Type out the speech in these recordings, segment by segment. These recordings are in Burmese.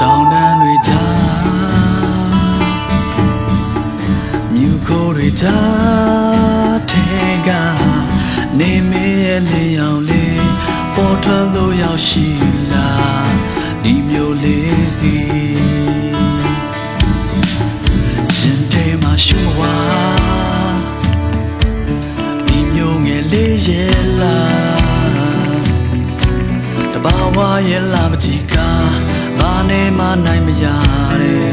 တောင်တန်းတွေကြားမြူခိုးတွေကြားထဲကနေမေရဲ့လျောင်လေးပေါ်ထွက်လို့ရောက်ရှိလာဒီမျိုးလေးစီရင်ထဲမှာရှုဝါဒီမျိုးငယ်လေးရဲ့လားတဘာဝရဲ့လာမကြီးက ဘာနဲ့မှနိုင်မရတဲ့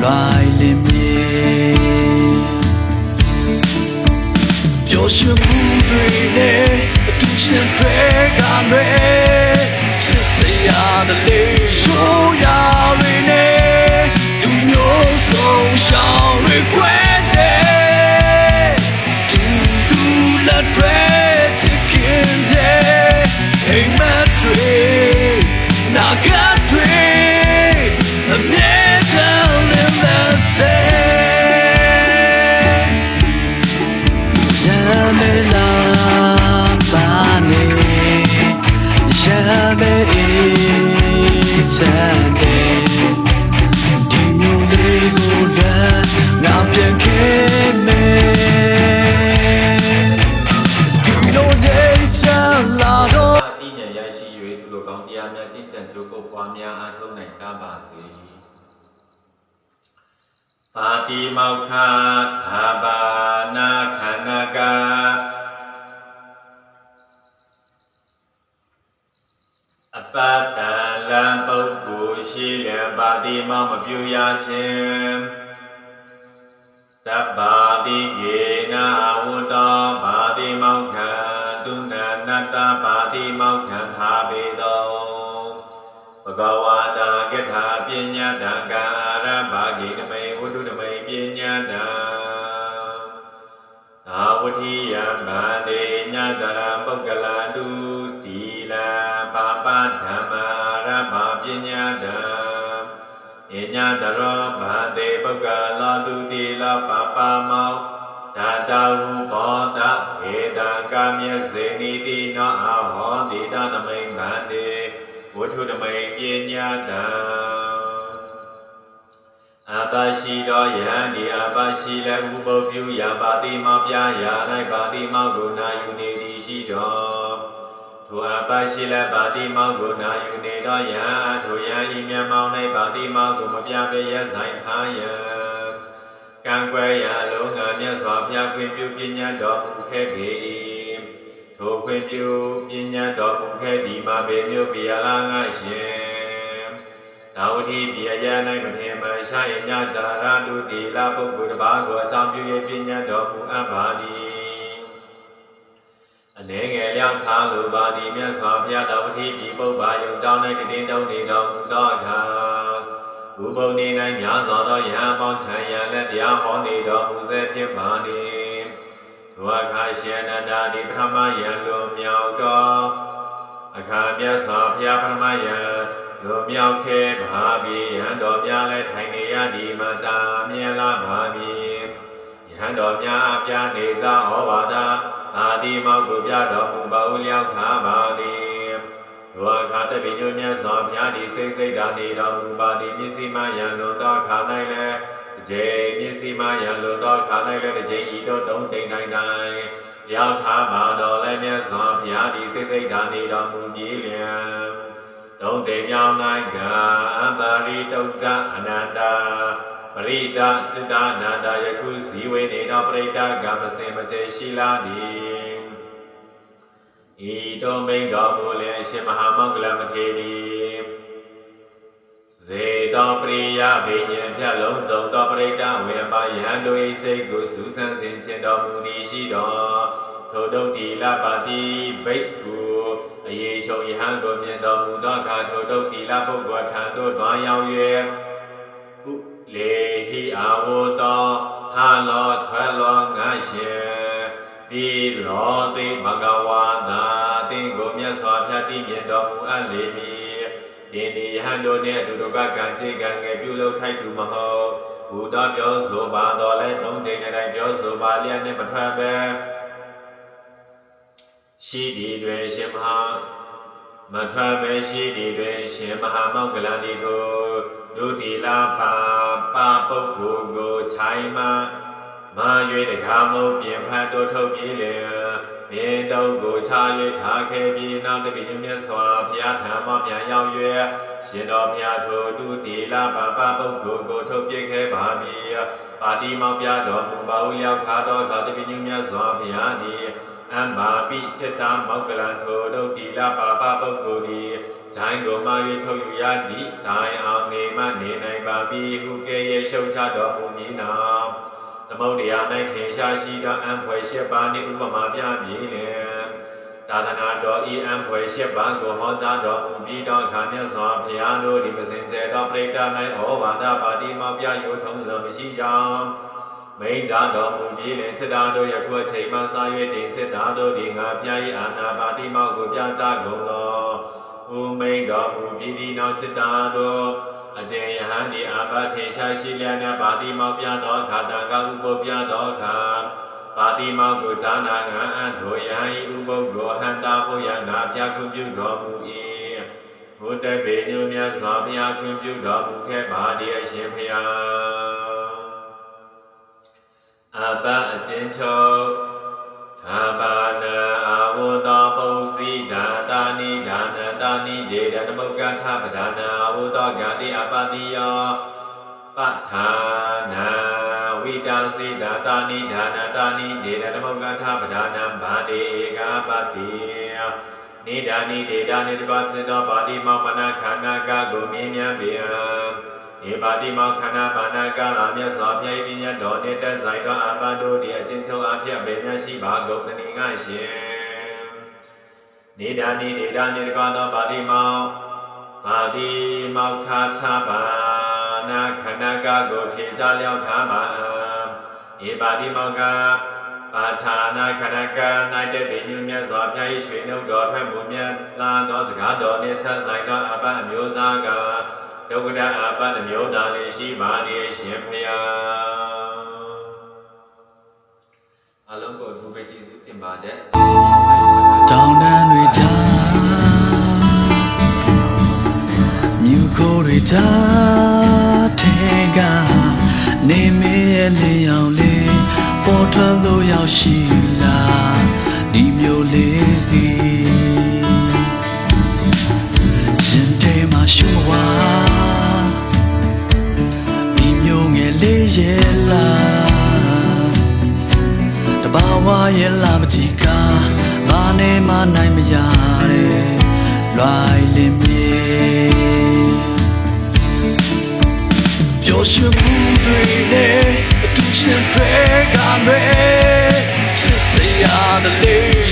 လွိုင်လင်းမြေပျော်ရွှင်မှုတွေနဲ့အတူရှင်တွေကမဲဖြ နာဂ ပါစေ။ပါတိမောက္ခသာဘာနာခန္ဓကအပတ္တလံပုဂ္ဂိုလ်ရှိလံပါတိမောမပြုရခြင်းတပ္ပါတိကေနာဝတ္တပါ တာကထာပညာတံကာရဘာဂိတမေဝတ္ထုတမေပညာတံသာဝတိယံဗန္ဒေညတရပုဂ္ဂလတုတိလံပါပဓမ္မာရဘာပညာတံအညတရောဗန္တေပုဂ္ဂလာတုတိလပပမောတတဟုဘောတဧတံကာမြစေနိတိနောအဟောတိတသမိန်ဗန္တေ ဝတ္ထုတမိန်ပညာတံအပရှိတော်ယံဒီအပရှိလည်းဥပုပ်ပြုရာပါတိမောပြရာ၌ပါတိမောကိုနာယူနေသည်ရှိတော်ထိုအပရှိလည်းပါတိမောကိုနာယူနေတော်ယံထိုယံဤမျက်မှောင်၌ပါတိမောကိုမပြပေရဆိုင်ထားယံကံကွယ်ရာလုံးငါမြတ်စွာဘုရားခွင့်ပြုပညာတော်မူခဲ့ပေ၏ ထိုခွင့်ပြုပညာတော်မူခဲ့ဒီမှာပေမြို့ပြာလာငါရှင်နာဝတိပြာရ၌မထေမဆိုင်ညတာရတုတိလာပုဂ္ဂိုလ်တစ်ပါးကိုအကြောင်းပြု၍ပညာတော်မူအပ်ပါသည်အနေငယ်လျောက်ထားလိုပါသည်မြတ်စွာဘုရားတော်တိဒီပုဗ္ဗာယုံကြောင့်၌တည်တုံနေတော်မူသောအခါဘုဗုန်နေ၌များစွာသောယဟန်ပေါင်းခြံရန်နဲ့တရားဟောနေတော်မူစေဖြစ်ပါသည် ထိုအခါရှင်အနန္ဒာဒီပထမယံလွန်မြောက်တော်အခါမြတ်စွာဘုရားပထမယံလူမြောက်ခဲပါပြီယဟန်တော်များလည်းထိုင်နေရသည်မှာကြာမြင်လာပါပြီယဟန်တော်များအပြားနေသောဩဝါဒအာဒီမောက်ကိုပြတော်မူပါဦးလျောက်ထားပါသည်ထိုအခါတပိညုမြတ်စွာဘုရားသည်စိတ်စိတ်ဓာနေတော်မူပါသည်မျက်စိမှယံလွန်သောအခါ၌လည်း တစ်ချိန်မျက်စိမှယံလွန်သောအခါ၌လည်းတစ်ချိန်ဤသို့သုံးချိန်တိုင်းတိုင်းရောက်ထားပါတော်လည်းမြတ်စွာဘုရားသည်စိတ်စိတ်ဓာနေတော်မူကြည်လျံသုံးသိမြောင်းနိုင်ကအန္တာရိတုတ်တအနန္တာပရိဒစိတ္တအနန္တာယခုဇီဝေနေသောပရိဒကမစင်မကျေရှိလာသည်ဤတော်မိန်တော်မူလျင်အရှင်မဟာမောဂလမထေရီ ဇေတောပရိယဘိညာဉ်ဖြတ်လုံးစုံသောပရိဒဝေပါယံတို့၏စိတ်ကိုစူးစမ်းစင်ခြင်းတော်မူသည်ရှိတော်ထိုတုတ်တိလပါတိဘိက္ခုအယေရှုံယဟန်ကိုမြင်တော်မူသောအခါထိုတုတ်တိလပုဂ္ဂိုလ်ထံသို့တွားရောက်၍ဥလေဟိအာဝတောဟာလောထွက်လောငါရှင်ဒီလောတိဘဂဝါသာတင်ကိုမြတ်စွာဘုရားတည်မြင်တော်မူအပ်လေမည် ဒီဒီယဟန်တို့နှင့်အတူတကကံခြေကံငယ်ပြုလုပ်ထိုက်သူမဟုတ်ဘုဒ္ဓပြောဆိုပါတော်လဲသုံးချိန်တိုင်းပြောဆိုပါလျက်နှင့်မထွက်ပဲရှိသည်တွင်ရှင်မဟာမထမရှိဒီတွင်ရှင်မဟာမောက္ကလတိထိုဒုတိလာပါပါပုဂ္ဂိုလ်ကိုခြိုင်မှမာ၍တကားမုတ်ပြင်ဖတ်တို့ထုတ်ပြေးလေ မြေတုံးကိုခြား၍ထားခဲ့ပြီးနောက်တပိညမြတ်စွာဘုရားထံမှပြန်ရောက်၍ရှင်တော်ဘုရားထိုဒုတိလာပါပါပုဂ္ဂိုလ်ကိုထုတ်ပြေးခဲ့ပါမည်ပါတိမောင်ပြတော်မူပါဦးရောက်ခါတော်သာတပိညမြတ်စွာဘုရားသည်အမ္မာပိจิตာမောက္ကလံထိုဒုတိလပါပပုဂ္ဂိုလ်သည်ဇိုင်းကိုမာ၍ထုတ်ယူရသည့်တိုင်အောင်နေမနေနိုင်ပါပြီဟုကဲ့ရဲ့ရှုံချတော်မူမည်နာ သမုဒ္ဒရာ၌ခေရှားရှိသောအံဖွယ်ရှစ်ပါးနှင့်ဥပမာပြပြည့်လင်သာသနာတော်ဤအံဖွယ်ရှစ်ပါးကိုဟောကြားတော်မူပြီးသောအခါမြတ်စွာဘုရားတို့ဒီမစင်ကြဲသောပရိသတ်၌ဩဝါဒပါတိမောပြရိုထုံးစုံမရှိကြောင်းမိန်ကြတော်မူပြီးလင်စစ်သားတို့ယခုအချိန်မှစာ၍တင်စစ်သားတို့ဒီငါပြာ၏အာနာပါတိမောက်ကိုပြကြကုန်သောဥမိန်တော်မူပြီးဒီနောက်စစ်သားတို့ အကျဉ်ယဟန်ဒီအာဘထေရှာရှိလျက်နဲ့ပါတိမောက်ပြသောခါတံကဥပုပ်ပြသောခါပါတိမောက်ကိုဇာနာငံအံ့တို့ယဟန်ဤဥပုပ်ကိုဟန်တာဖို့ရငါပြခွင့်ပြုတော်မူ၏ဘုဒ္ဓဘေညုမြတ်စွာဘုရားခွင့်ပြုတော်မူခဲ့ပါသည်အရှင်ဖျားအပအကျဉ်ချုပ်သာဘာနာအာဝတောပုစီဒာတာနိဒါနတာနိဒေဒနမုတ်ကသပဒါနာ ပထာနာဝိတာစိဒာတာနိဒါနတာနိဒေဒနမုတ်ကသပဒါနာဘာတိဧကပတိနိဒာနိဒေဒာနိတပစေတောပါတိမောမနာခန္ဓာကကိုမြင်းမြန်းပေယံဧပါတိမောခန္ဓာပါဏကာလမြတ်စွာဘုရား၏ပညာတော်နှင့်တက်ဆိုင်သောအပန္တောဒီအချင်းချုပ်အဖြစ်ပေမြတ်ရှိပါကုန်သနေငါရှင်နေဒာနိနေဒာနိတကာသောပါတိမောပါတိမောခါချပါ နာခန္ဓာကကိုဖြေချလျောက်ထားပါဧပါတိမောကပါဌာနာခန္ဓာက၌တဲ့ပင်ညုမြတ်စွာဘုရား၏ရွှေနှုတ်တော်ထွက်မူမြတ်လာသောစကားတော်နှင့်ဆက်ဆိုင်သောအပအမျိုးသားကဒုက္ခဒအပတမျိုးသားလေးရှိပါသည်ရှင်ဖျားအလုံးကိုသူပဲကြည်စုတင်ပါတဲ့တောင်းတန်းတွေကြားမြူကိုတွေကြား ထဲကနေမေရဲ့လင်းရောင်လေးပေါ်ထွက်လို့ရောက်ရှိလာဒီမျိုးလေးစီရင်ထဲမှာရှိုးဝါဒီမျိုးငယ်လေးရဲ့လားတဘာဝရဲ့လာမတိကဘာနဲ့မှနိုင်မရတဲ့လွိုင်လင်းမြေ 有些不对嘞，独自对干杯，这样的泪。